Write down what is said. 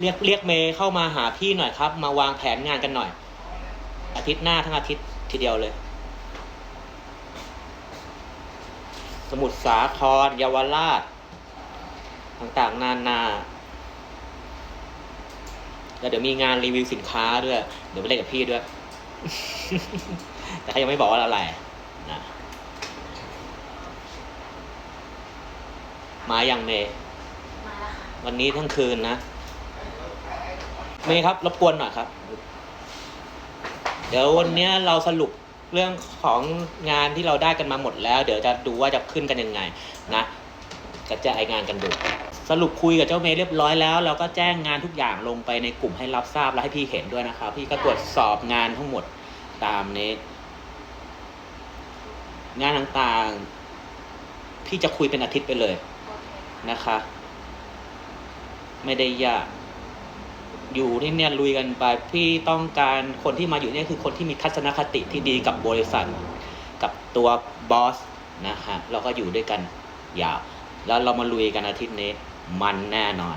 เรียกเรียกเมย์เข้ามาหาพี่หน่อยครับ มาวางแผนงานกันหน่อย อาทิตย์หน้าทั้งอาทิตย์ทีเดียวเลย สมุทรสาครเยาวราช ต่างๆ นานาแล้วเดี๋ยวมีงานรีวิวสินค้าด้วย เดี๋ยวไปเล่นกับพี่ด้วย แต่เขายังไม่บอกว่าอะไรนะมาอย่างเมย์มาแล้วค่ะวันนี้ทั้งคืนนะ เมย์ครับ รบกวนหน่อยครับ เดี๋ยววันเนี้ยเราสรุปเรื่องของงานที่เราได้กันมาหมดแล้ว เดี๋ยวจะดูว่าจะขึ้นกันยังไงนะกระจายงานกันดู สรุปคุยกับเจ้าเมย์เรียบร้อยแล้ว เราก็แจ้งงานทุกอย่างลงไปในกลุ่มให้รับทราบและให้พี่เห็นด้วยนะครับ พี่ก็ตรวจสอบงานทั้งหมดตามนี้งานต่างๆ พี่จะคุยเป็นอาทิตย์ไปเลยนะคะ ไม่ได้ยาก อยู่ที่เนี่ยลุยกันไปพี่ต้องการคนที่มาอยู่เนี่ยคือคนที่มีทัศนคติที่ดีกับบริษัทกับตัวบอสนะฮะเราก็อยู่ด้วยกันยาวแล้วเรามาลุยกันอาทิตย์นี้มันแน่นอน